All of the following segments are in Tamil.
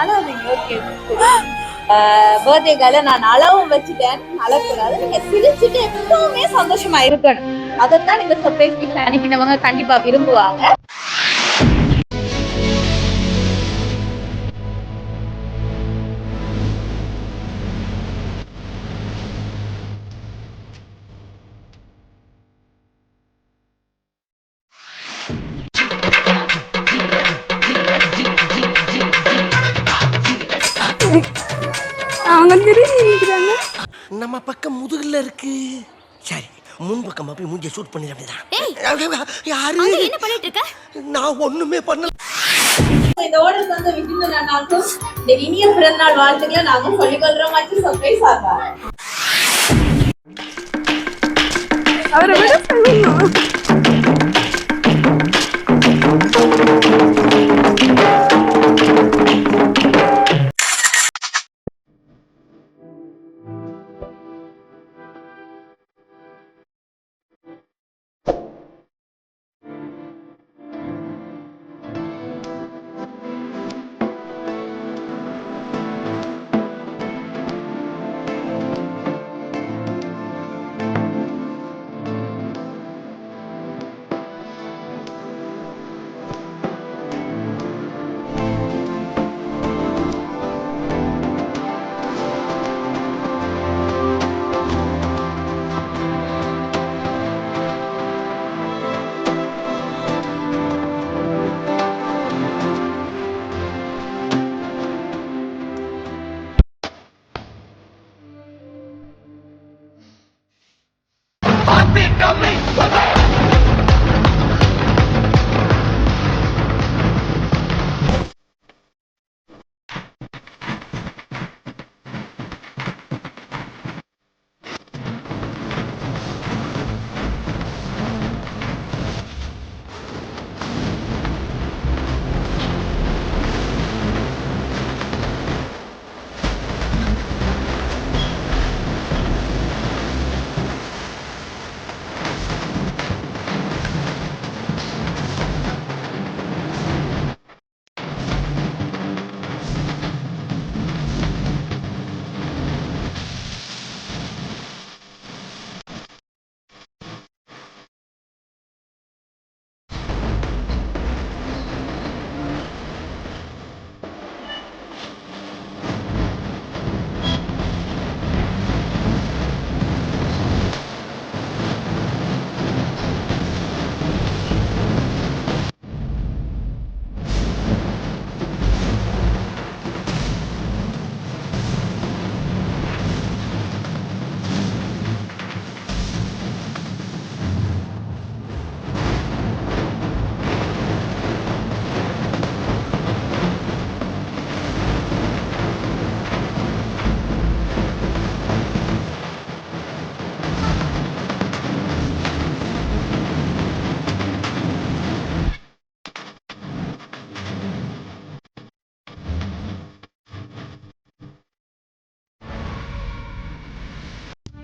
அழாதீங்க ஓகே பர்த்டேக்கால நான் அளவும் வச்சுட்டேன் அழக்கூடாது நீங்க சிரிச்சுட்டு எப்பவுமே சந்தோஷமா இருக்கணும். அதைத்தான் இந்த சர்ப்ரைஸ் கிஃப்ட் அனுப்பினவங்க கண்டிப்பா விரும்புவாங்க. நம்ம பக்கம் முதுகுல இருக்கு. சரி முன் பக்கமா போய் மூஞ்சிய ஷூட் பண்ணிட. வேண்டியதான் யாரு? என்ன பண்ணிட்டு இருக்க நான் ஒண்ணுமே பண்ணல. இந்த ஓடல் வந்து விட்டு நாங்களும் இந்த இனிய பிறந்தநாள் வாழ்த்துக்களை நாங்க சொல்லிக்கொள்றோம் மற்றும் சர்ப்ரைஸ் ஆகாங்க அவரை விட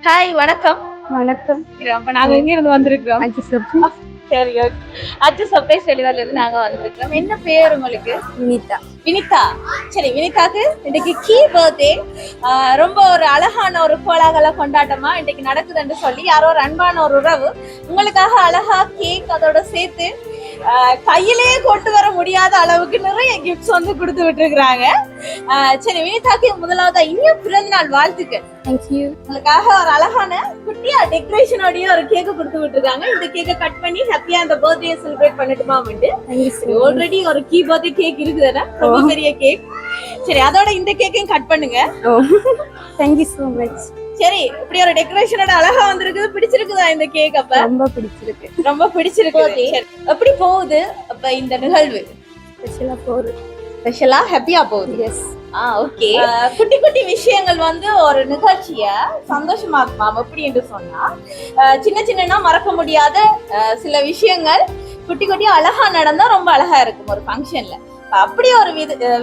ஹாய் வணக்கம். வணக்கம். அப்ப நாங்க எங்க இருந்து வந்திருக்கிறோம் அது சப்ரி சரி அச்சு சர்ப்ரைஸ் வெளியில இருந்து நாங்க வந்திருக்கிறோம். என்ன பேர் உங்களுக்கு? வினிதா. வினிதா. சரி வினிதாக்கு இன்னைக்கு கீ பர்த்டே ரொம்ப ஒரு அழகான ஒரு கோலாகல கொண்டாட்டமா இன்னைக்கு நடக்குதுன்னு சொல்லி யாரோ ஒரு அன்பான ஒரு உறவு. உங்களுக்காக அழகா கேக் அதோட சேர்த்து கையிலேயே கொண்டு வர முடியாத அளவுக்கு நிறைய கிஃப்ட்ஸ் வந்து கொடுத்து விட்டுருக்குறாங்க. சரி வினிதாக்கு முதலாவதா இன்னும் பிறந்த நாள் வாழ்த்துக்கள். தேங்க்யூ உங்களுக்காக ஒரு அழகான குட்டியா டெக்கரேஷனோடய ஒரு கேக்கு கொடுத்து விட்டுருக்காங்க. இந்த கேக்கை கட் பண்ணி ஹாப்பியா அந்த பர்த்டே செலிப்ரேட் பண்ணட்டுமா தேங்க்யூ ஆல்ரெடி ஒரு கீ பர்த்டே கேக் இருக்குதுன்னா ரொம்ப பெரிய கேக் சரி அதோட இந்த கேக்கையும் கட் பண்ணுங்க. தேங்க்யூ ஸோ மச் சரி இப்படி ஒரு டெக்கரேஷனோட அழகா வந்திருக்குது பிடிச்சிருக்குதா இந்த கேக் அப்ப? ரொம்ப பிடிச்சிருக்கு. ரொம்ப பிடிச்சிருக்கு. சரி, எப்படி போகுது அப்ப இந்த நிகழ்வு? ஸ்பெஷலாக போகுது. ஸ்பெஷலா ஹாப்பியா போகுது? எஸ் ஆ ஓகே குட்டி குட்டி விஷயங்கள் வந்து ஒரு நிகழ்ச்சிய சந்தோஷமாக்குமாம் எப்படி என்று சொன்னா சின்ன சின்னனா மறக்க முடியாத சில விஷயங்கள் குட்டி குட்டி அழகா நடந்தா ரொம்ப அழகா இருக்கும் ஒரு ஃபங்க்ஷன்ல அப்படி ஒரு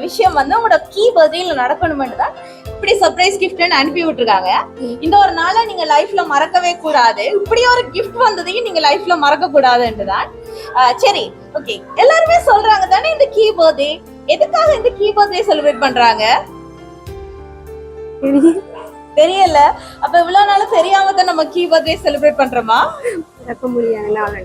விஷயம் வந்து உங்களோட கீ பர்த்டேல நடக்கணும்னு தான் இப்படி சர்ப்ரைஸ் கிஃப்ட்னு அனுப்பி விட்டுருக்காங்க. இந்த ஒரு நாளை நீங்க லைஃப்ல மறக்கவே கூடாது. இப்படி ஒரு கிஃப்ட் வந்ததையும் நீங்க லைஃப்ல மறக்க கூடாதுன்னு தான் அஹ், சரி ஓகே எல்லாருமே சொல்றாங்க தானே இந்த கீ பர்த்டே எதுக்காக இந்த கீ பர்த்டே செலிப்ரேட் பண்றாங்க? தெரியல. அப்ப இவ்வளவு நாளும் தெரியாம தான் நம்ம கீ பர்த்டே செலிப்ரேட் பண்றோமா? மறக்க முடியாத நாள்.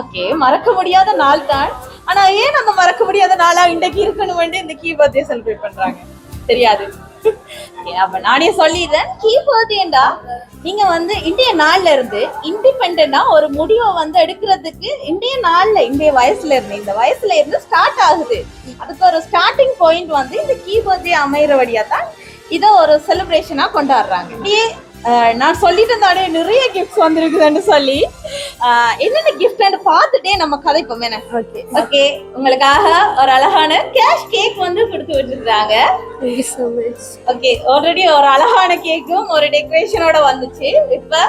ஓகே மறக்க முடியாத நாள் தான். ஆனா ஏன் நம்ம மறக்க முடியாத நாளா இன்றைக்கு இருக்கணும் இந்த கீ பர்த்டே செலிப்ரேட் பண்றாங்க? தெரியாது. அப்ப நானே சொல்லிடுறேன். கீ பர்த்டேண்டா நீங்க வந்து இந்திய நாள்ல இருந்து இண்டிபெண்டா ஒரு முடிவை வந்து எடுக்கிறதுக்கு இன்றைய நாள்ல இந்திய வயசுல இருந்து இந்த வயசுல இருந்து ஸ்டார்ட் ஆகுது. அதுக்கு ஒரு ஸ்டார்டிங் பாயிண்ட் வந்து இந்த கீ பர்த்டே வழியாக தான் இதை ஒரு செலிப்ரேஷனா கொண்டாடுறாங்க. இப்படியே நான் சொல்லிட்டு இருந்தாலே நிறைய கிஃப்ட்ஸ் வந்திருக்குதுன்னு சொல்லி. என்னென்ன கிஃப்ட்னு பார்த்துட்டே நம்ம கதைப்போம் என்ன? ஓகே ஓகே உங்களுக்காக ஒரு அழகான கேஷ் கேக் வந்து கொடுத்து விட்டுருக்காங்க. ஓகே ஆல்ரெடி ஒரு அழகான கேக்கும் ஒரு டெக்கரேஷனோட வந்துச்சு. இப்ப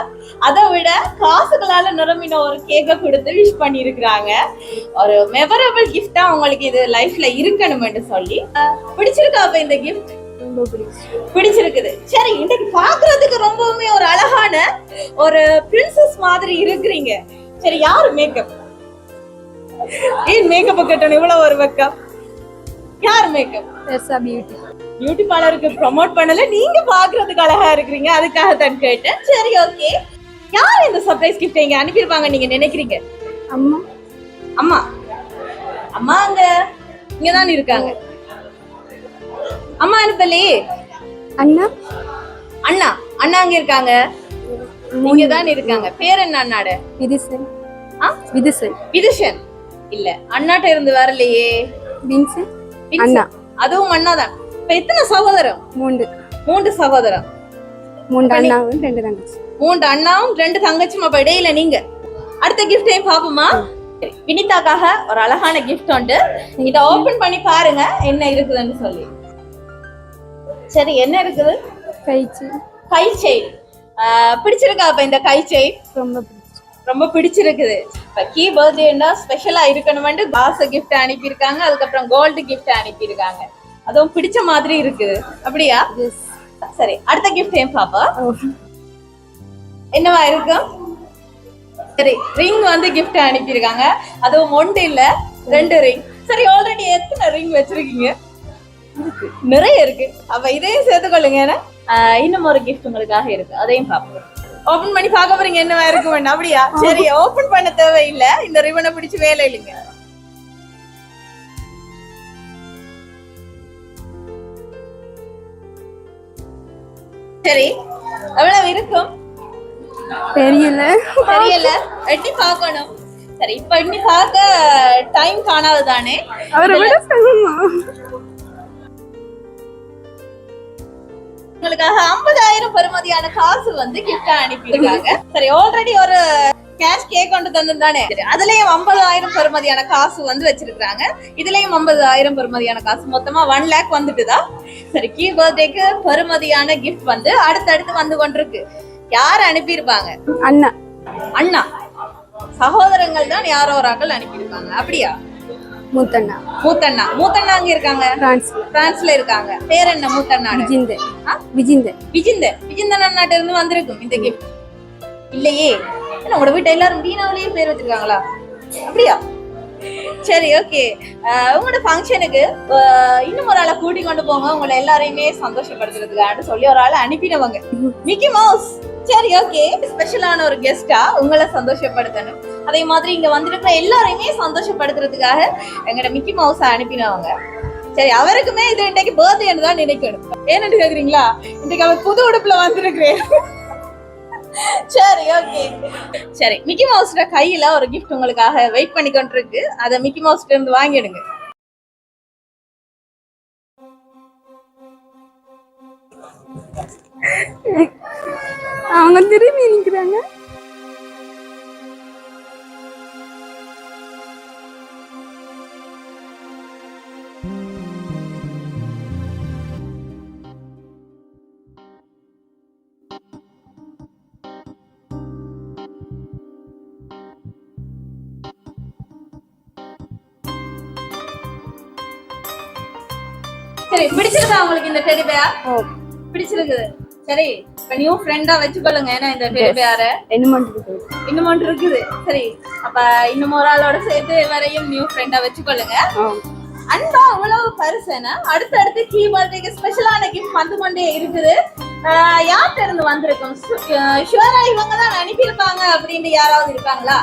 அதை விட காசுகளால நிரம்பின ஒரு கேக்கை கொடுத்து விஷ் பண்ணியிருக்கிறாங்க. ஒரு மெமரபிள் கிஃப்டா உங்களுக்கு இது லைஃப்ல இருக்கணும்னு சொல்லி. பிடிச்சிருக்கா அப்ப இந்த கிஃப்ட் ரொம்ப பிடிச்சி பிடிச்சிருக்குது. சரி இன்னைக்கு பாக்குறதுக்கு ரொம்பவுமே ஒரு அழகான ஒரு பிரின்சஸ் மாதிரி இருக்கிறீங்க. சரி யாரு மேக்கப் ஏன் மேக்கப் கட்டணும்? இவ்வளவு ஒரு வெக்கம் யார் மேக்கப் பெருசா பியூட்டி பியூட்டி பார்லருக்கு ப்ரோமோட் பண்ணல. நீங்க பாக்குறதுக்கு அழகா இருக்கிறீங்க. அதுக்காக தான் கேட்டேன். சரி ஓகே யார் இந்த சர்ப்ரைஸ் கிஃப்ட் இங்க அனுப்பியிருப்பாங்க நீங்க நினைக்கிறீங்க? அம்மா. அம்மா. அம்மா அங்க இங்கதான் இருக்காங்க. அம்மா அனுப்பலையே அண்ணா? அண்ணா அண்ணா அங்க இருக்காங்க? நீங்க தான் இருக்காங்க. பேர் என்ன அண்ணாட? விதிசன். ஆ? விதிசன். விதுஷன் இல்ல அண்ணாட்ட இருந்து வரலையே. வின்சன். அண்ணா. அதுவும் அண்ணா தான். இப்ப எத்தனை சகோதரம்? மூன்று. மூன்று சகோதரம். மூன்று அண்ணாவும் ரெண்டு தங்கச்சி. மூன்று அண்ணாவும் ரெண்டு தங்கச்சும் அப்ப இடையில நீங்க. அடுத்த கிஃப்டையும் பாப்போமா வினிதாக்காக ஒரு அழகான கிஃப்ட் உண்டு. இத ஓபன் பண்ணி பாருங்க என்ன இருக்குதுன்னு சொல்லி. சரி என்ன இருக்குது? கழிச்சு கை செயின் பிடிச்சிருக்கா அப்ப இந்த கை செயின் ரொம்ப ரொம்ப பிடிச்சிருக்குது. இப்ப கீ பர்த்டேன்னா ஸ்பெஷலா இருக்கணும்னு காசு gift அனுப்பியிருக்காங்க. அதுக்கப்புறம் கோல்டு gift அனுப்பியிருக்காங்க. அதுவும் பிடிச்ச மாதிரி இருக்குது. அப்படியா? சரி அடுத்த gift ஏன் பாப்பா? என்னவா இருக்கும் சரி ரிங் வந்து gift அனுப்பியிருக்காங்க. அதுவும் ஒன்று இல்ல ரெண்டு ரிங் சரி ஆல்ரெடி எத்தனை ரிங் வச்சிருக்கீங்க? நிறைய இருக்கு. அப்ப இதையும் சேர்த்துக்கொள்ளுங்க ஏன்னா, இன்னும் ஒரு gift உங்களுக்காக இருக்கு. அதையும் பாப்போம் ஓபன் பண்ணி பார்க்க போறீங்க என்னவா இருக்கும் அப்படியா? சரி ஓபன் பண்ண தேவையில்ல. இந்த ரிவனை பிடிச்சு வேலை இல்லைங்க. சரி எவ்வளவு இருக்கும்? தெரியல. தெரியல. எண்ணி பார்க்கணும். சரி இப்ப எண்ணி பார்க்க டைம் காணாது தானே உங்களுக்காக ஐம்பதாயிரம் பெறுமதியான காசு வந்து கிஃப்டா அனுப்பியிருக்காங்க. சரி ஆல்ரெடி ஒரு கேஷ் கேக் கொண்டு தந்திருந்தானே. அதுலயும் ஐம்பதாயிரம் பெறுமதியான காசு வந்து வச்சிருக்காங்க இதுலயும் ஐம்பதாயிரம் பெறுமதியான காசு மொத்தமா ஒன் லேக் வந்துட்டுதா? சரி கீ பர்த்டேக்கு பெறுமதியான கிஃப்ட் வந்து அடுத்தடுத்து வந்து கொண்டிருக்கு. யார் அனுப்பியிருப்பாங்க? அண்ணா. அண்ணா. சகோதரங்கள் தான் யாரோ ஒரு ஆக்கள் அனுப்பியிருப்பாங்க. அப்படியா? மூத்தண்ணா. மூத்தண்ணா. மூத்தண்ணா அங்க இருக்காங்க? பிரான்ஸ். பிரான்ஸ்ல இருக்காங்க. பேர் என்ன மூத்தண்ணாடு? விஜிந்தர் ஆ? விஜிந்தர் விஜிந்தன் விஜிந்தன் அண்ணாட்ட இருந்து வந்திருக்கும் இந்த கிஃப்ட் இல்லையே. என்ன உங்களோட வீட்டை எல்லாரும் வீணாவிலேயே பேர் வச்சிருக்காங்களா? அப்படியா? சரி ஓகே உங்களோட ஃபங்க்ஷனுக்கு இன்னும் ஒரு ஆளை கூட்டி கொண்டு போங்க. உங்களை எல்லாரையுமே சந்தோஷப்படுத்துறதுக்காக சொல்லி ஒரு ஆளை அனுப்பினவங்க மிக்கி மவுஸ் சரி ஓகே ஸ்பெஷலான ஒரு கெஸ்டா உங்களை சந்தோஷப்படுத்தணும். அதே மாதிரி இங்க வந்திருக்கிற எல்லாரையுமே சந்தோஷப்படுத்துறதுக்காக எங்களோட மிக்கி மவுஸை அனுப்பினவங்க. சரி அவருக்குமே இது இன்னைக்கு பர்த்டேன்னு தான் நினைக்கணும். ஏன்னு கேக்குறீங்களா? இன்னைக்கு அவர் புது உடுப்புல வந்திருக்கிறேன். சரி ஓகே சரி மிக்கி மவுஸ்ட கையில ஒரு கிஃப்ட் உங்களுக்காக வெயிட் பண்ணி கொண்டிருக்கு. அதை மிக்கி மவுஸ்ல இருந்து வாங்கிடுங்க. அவங்க திரும்பி நிற்கிறாங்க சரி பிடிச்சிருக்கா உங்களுக்கு இந்த டெடி பேர் ஓ. பிடிச்சிருக்குது. சரி. இப்ப நியூ ஃப்ரெண்டா வச்சுக்கொள்ளுங்க. ஏன்னா இந்த பேர பண்ணுறது இன்னும் ஒன்று இருக்குது. சரி. அப்ப இன்னும் ஒரு ஆளோட சேர்த்து வரையும் நியூ ஃப்ரெண்டா வச்சுக்கொள்ளுங்க. அன்பா அவ்வளவு பரிசுன அடுத்து அடுத்து கீ பர்த்டேக்கு ஸ்பெஷலான கிஃப்ட் வந்து கொண்டே இருக்குது. யார்கிட்ட இருந்து வந்திருக்கும்? ஷுவரா இவங்க தான் அனுப்பியிருப்பாங்க அப்படின்னு யாராவது இருக்காங்களா?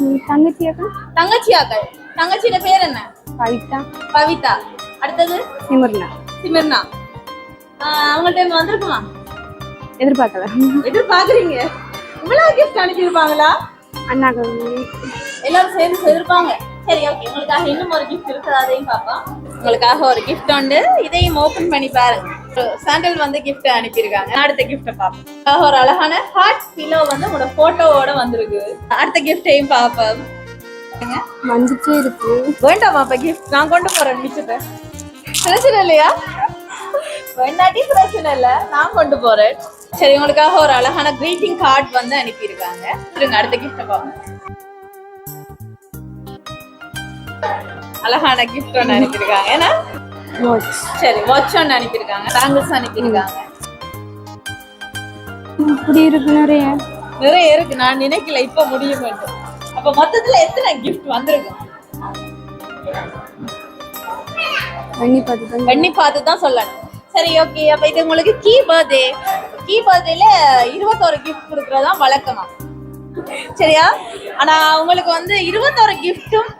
ம், தங்கச்சி அக்கா? தங்கச்சியாக்கள் தங்கச்சியோட பேர் என்ன? கவிதா பவிதா. அடுத்தது? சிமர்னா. சிமிர்னா. அவங்கள்ட்ட இருந்து வந்திருக்குமா? எதிர்பார்க்கல. எதிர்பார்க்குறீங்க. இவ்வளவு கிஃப்ட் அனுப்பியிருப்பாங்களா? அண்ணாக்கு எல்லாரும் சேர்ந்து செய்திருப்பாங்க சரி ஓகே உங்களுக்காக இன்னும் ஒரு கிஃப்ட் இருக்குது அதையும் பார்ப்போம். உங்களுக்காக ஒரு கிஃப்ட் உண்டு. இதையும் ஓபன் பண்ணி பாருங்க. சாண்டல் வந்து gift அனுப்பியிருக்காங்க. அடுத்த கிஃப்ட்டை பார்ப்போம். ஒரு அழகான ஹார்ட் பிலோ வந்து உங்களோட போட்டோவோட வந்திருக்கு. அடுத்த கிஃப்டையும் பார்ப்போம். வந்துட்டே இருக்கு. வேண்டாமா அப்ப கிஃப்ட் நான் கொண்டு போறேன் மிச்சத்தை. பிரச்சனை இல்லையா? வேண்டாட்டி பிரச்சனை இல்ல? நான் கொண்டு போறேன். சரி உங்களுக்காக ஒரு அழகான greeting கார்டு வந்து அனுப்பியிருக்காங்க. இருங்க அடுத்த கிஃப்ட் பார்ப்போம். அழகான கிஃப்ட் ஒன்று அனுப்பியிருக்காங்க. ஏன்னா? சரி வாட்ச் ஒன்று அனுப்பியிருக்காங்க. பேங்கிள்ஸ் அனுப்பியிருக்காங்க. இப்படி இருக்கு நிறைய. நிறைய இருக்கு. நான் நினைக்கல இப்ப முடியும் என்று. அப்ப மொத்தத்துல எத்தனை gift வந்திருக்கும் பண்ணி பார்த்து தான் சொல்லணும். சரி ஓகே அப்ப இது உங்களுக்கு கீ பர்த்டே கீ பர்த்டேல இருபத்தோரு கிஃப்ட் கொடுக்கறதா வழக்கமா சரியா? ஆனா உங்களுக்கு வந்து இருபத்தோரு கிஃப்ட்டும்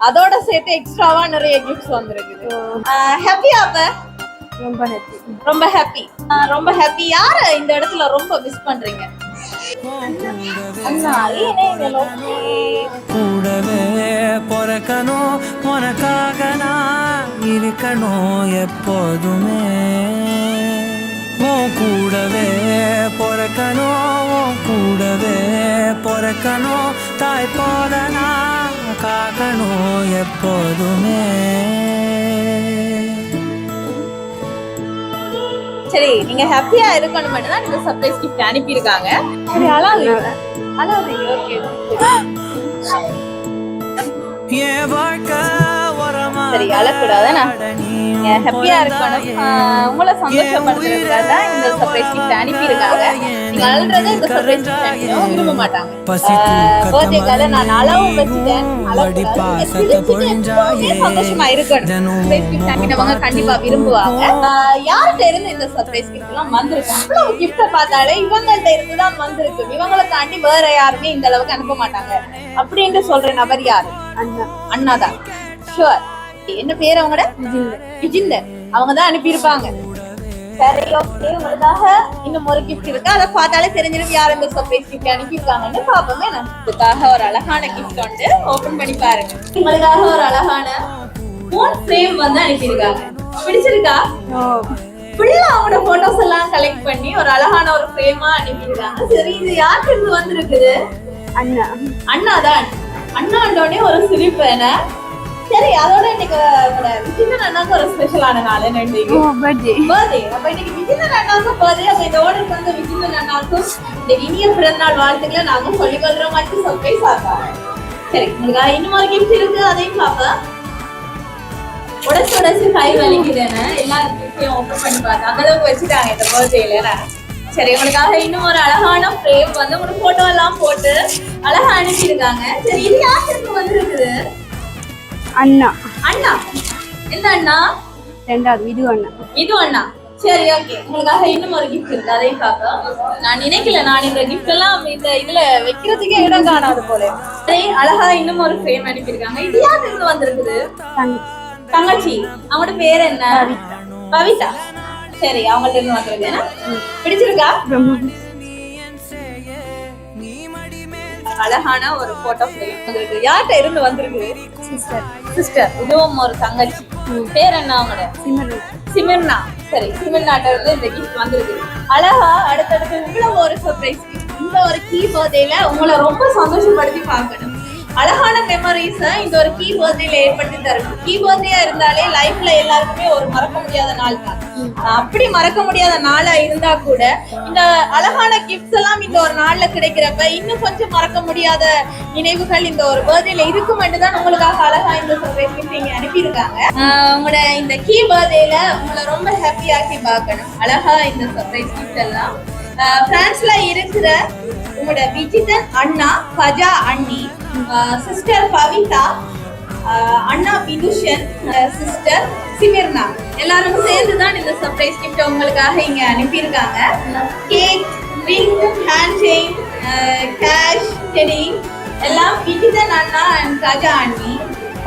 அதோட சேர்த்து எக்ஸ்ட்ராவா நிறைய கிஃப்ட்ஸ் வந்திருக்குது ஹாப்பியா அப்ப? ரொம்ப ஹாப்பி ரொம்ப ஹாப்பி ரொம்ப ஹாப்பி யார இந்த இடத்துல ரொம்ப மிஸ் பண்றீங்க? கூடவே பிறக்கணும். உனக்காக நான் இருக்கணும் எப்போதுமே. பிறக்கணும் உன் கூடவே பிறக்கணும் தாய் போல நான் காக்கணும் எப்போதுமே. சரி நீங்க ஹாப்பியா இருக்கணும் தான் இந்த சர்ப்ரைஸ் கிஃப்ட் அனுப்பியிருக்காங்க. சரி அழாது அழாது ஓகே என் வாழ்க்கை சரி அழக்கூடாதுண்ணா ஹாப்பியா இருக்கணும். உங்களை சந்தோஷப்படுத்துறதுக்காக இந்த சர்ப்ரைஸ் கிஃப்ட் அனுப்பியிருக்காங்க. நீங்க அழுறது இந்த சர்ப்ரைஸ் கிஃப்ட் விரும்ப மாட்டாங்க. பர்த்டேக்காக நான் அளவும் வச்சுட்டேன். சந்தோஷமா இருக்கணும். சர்ப்ரைஸ் கிஃப்ட் அனுப்பினவங்க கண்டிப்பா விரும்புவாங்க. யார்கிட்ட இருந்து இந்த சர்ப்ரைஸ் கிஃப்ட் எல்லாம் வந்திருக்கு? அவ்வளவு கிஃப்ட பார்த்தாலே இவங்கள்ட்ட இருந்து தான் வந்திருக்கு. இவங்களை தாண்டி வேற யாருமே இந்த அளவுக்கு அனுப்ப மாட்டாங்க. அப்படின்னு சொல்ற நபர் யாரு? அண்ணா. அண்ணா தான் ஷுவர் என்ன பேர் அவங்களோட? விஜிந்தர் அவங்க தான் அனுப்பியிருப்பாங்க. சரி ஓகே உங்களுக்காக இன்னும் ஒரு கிஃப்ட் இருக்கு. அதை பார்த்தாலே தெரிஞ்சிடும் யார் இந்த சர்ப்ரைஸ் கிஃப்ட் அனுப்பியிருக்காங்கன்னு. பார்ப்போமே. நான் இதுக்காக ஒரு அழகான கிஃப்ட் வந்து ஓபன் பண்ணி பாருங்க. உங்களுக்காக ஒரு அழகான போன் ஃப்ரேம் வந்து அனுப்பியிருக்காங்க. பிடிச்சிருக்கா? ஃபுல்லா அவங்களோட போட்டோஸ் எல்லாம் கலெக்ட் பண்ணி ஒரு அழகான ஒரு ஃப்ரேமா அனுப்பியிருக்காங்க. சரி இது யாருக்கு இருந்து வந்திருக்குது? அண்ணா. அண்ணா தான் அண்ணாண்டோடனே ஒரு சிரிப்பு என்ன சரி அதோட இன்னைக்கு விஜயன் அண்ணாக்கு ஒரு ஸ்பெஷலான நாள் இன்னைக்கு? பர்த்டே பர்த்டே அப்ப இன்னைக்கு விஜயன் அண்ணாவுக்கு பர்த்டே அப்ப இந்த வந்து விஜயன் அண்ணாவுக்கும் இந்த இனிய பிறந்த நாள் வாழ்த்துக்களை நாங்க சொல்லி கொள்ற மாதிரி சர்ப்ரைஸ் சரி உங்களுக்கு இன்னும் ஒரு கிஃப்ட் இருக்கு அதையும் பார்ப்போம். உடச்சு உடச்சு கை வலிக்குதுன்னு எல்லா கிஃப்டையும் ஓப்பன் பண்ணி பார்த்தேன் அந்த அளவுக்கு வச்சுட்டாங்க இந்த பர்த்டேல சரி உங்களுக்காக இன்னும் ஒரு அழகான ஃப்ரேம் வந்து உங்களுக்கு போட்டோ எல்லாம் போட்டு அழகா அனுப்பியிருக்காங்க. சரி இது யாருக்கு வந்திருக்குது அண்ணா. அண்ணா? எந்த அண்ணா? ரெண்டாவது இது அண்ணா. இது அண்ணா. சரி ஓகே உங்களுக்காக இன்னும் ஒரு கிஃப்ட் இருக்கு. அதையும் பார்க்க நான் நினைக்கல நான் இந்த கிஃப்ட் எல்லாம் இந்த இதுல வைக்கிறதுக்கே இடம் காணாது போல. சரி அழகா இன்னும் ஒரு ஃப்ரேம் அனுப்பியிருக்காங்க. இது யாருக்கு இருந்து வந்திருக்குது? தங்கச்சி. அவங்களோட பேர் என்ன? பவிதா. சரி அவங்கள்ட்ட இருந்து வந்திருக்கு? பிடிச்சிருக்கா. அழகான ஒரு போட்டோ ஃப்ரேம் வந்திருக்கு யார்கிட்ட இருந்து வந்திருக்கு? சிஸ்டர் சிஸ்டர் இதுவும் ஒரு தங்கச்சி. பேர் என்ன அவங்களோட? சிமர்னா. சிமிர்னா. சரி சிமிர்னாட்ட இருந்து இந்த கிஃப்ட் வந்திருக்கு. அழகா அடுத்தடுத்து இவ்வளவு ஒரு சர்ப்ரைஸ் இந்த ஒரு கீ பர்த்டேல உங்களை ரொம்ப சந்தோஷப்படுத்தி பார்க்கணும். அழகான மெமரிஸ இந்த ஒரு கீ பர்த்டேல ஏற்படுத்தி தரணும் கீ பர்த்டேயா இருந்தாலே லைஃப்ல எல்லாருக்குமே ஒரு மறக்க முடியாத நாள் தான். அப்படி மறக்க முடியாத நாளா இருந்தா கூட இந்த அழகான கிஃப்ட்ஸ் எல்லாம் இந்த ஒரு நாள்ல கிடைக்கிறப்ப இன்னும் கொஞ்சம் மறக்க முடியாத நினைவுகள் இந்த ஒரு பர்த்டேல இருக்கும் தான் உங்களுக்காக அழகா இந்த சர்ப்ரைஸ் கிஃப்ட் இங்க அனுப்பியிருக்காங்க. உங்களோட இந்த கீ பர்த்டேல உங்களை ரொம்ப ஹாப்பியாக்கி பார்க்கணும். அழகா இந்த சர்ப்ரைஸ் கிஃப்ட் எல்லாம். பிரான்ஸ்ல இருக்கிற உங்களோட விஜிதன் அண்ணா பஜா அண்ணி சிஸ்டர் பவிதா அண்ணா விதுஷன் சிஸ்டர் சிமிர்னா. எல்லாரும் சேர்ந்து தான் இந்த சர்ப்ரைஸ் கிஃப்ட் உங்களுக்காக இங்க அனுப்பியிருக்காங்க. Cake ring hand chain cash teddy எல்லாம் விகிதன் அண்ணா அண்ட் ராஜா அண்ணி.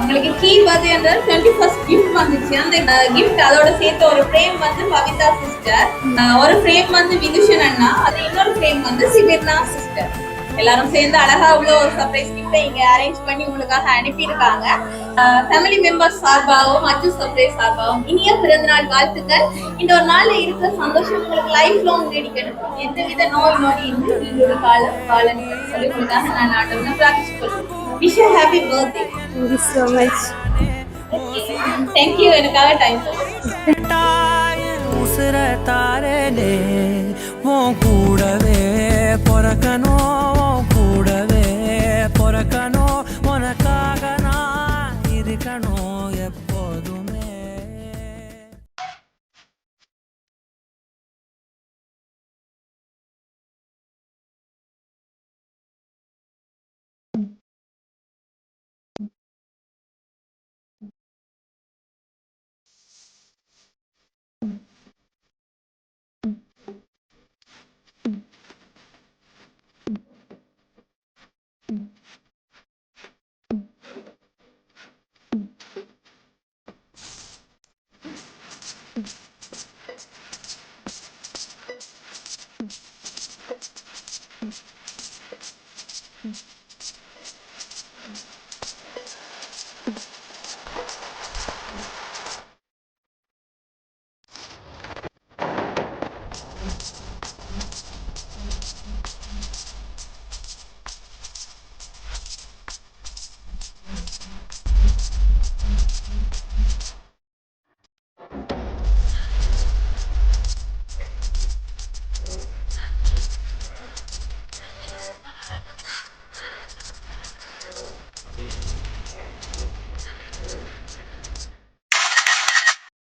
உங்களுக்கு கீ பார்த்தீங்கன்னா டுவெண்ட்டி ஃபர்ஸ்ட் கிஃப்ட் வந்துச்சு. அந்த கிஃப்ட் அதோட சேர்த்து ஒரு ஃப்ரேம் வந்து பவிதா சிஸ்டர் ஒரு ஃப்ரேம் வந்து விதுஷன் அண்ணா அது இன்னொரு ஃப்ரேம் வந்து சிவிர்னா சிஸ்டர் எல்லாரும் சேர்ந்து அழகா உள்ள ஒரு சர்ப்ரைஸ் கிஃப்ட்டை இங்க அரேஞ்ச் பண்ணி உங்களுக்காக அனுப்பியிருக்காங்க. ஃபேமிலி மெம்பர்ஸ் சார்பாகவும் அச்சு சர்ப்ரைஸ் சார்பாகவும் இனிய பிறந்தநாள் வாழ்த்துக்கள். இந்த ஒரு நாள்ல இருக்கிற சந்தோஷம் உங்களுக்கு லைஃப் லாங் நீடிக்கணும் எந்தவித நோய் நொடி இன்றி நீங்க காலம் வாழணும் சொல்லி உங்களுக்காக நான் ஆண்டவனை பிரார்த்திச்சுக்கொள்கிறேன் wish happy birthday thank you so much thank you எனக்காக டைம் உசுர கூடவே பிறக்கணும் உன் கூடவே இருக்கணும் உனக்காக நான் இருக்கணும் எப்ப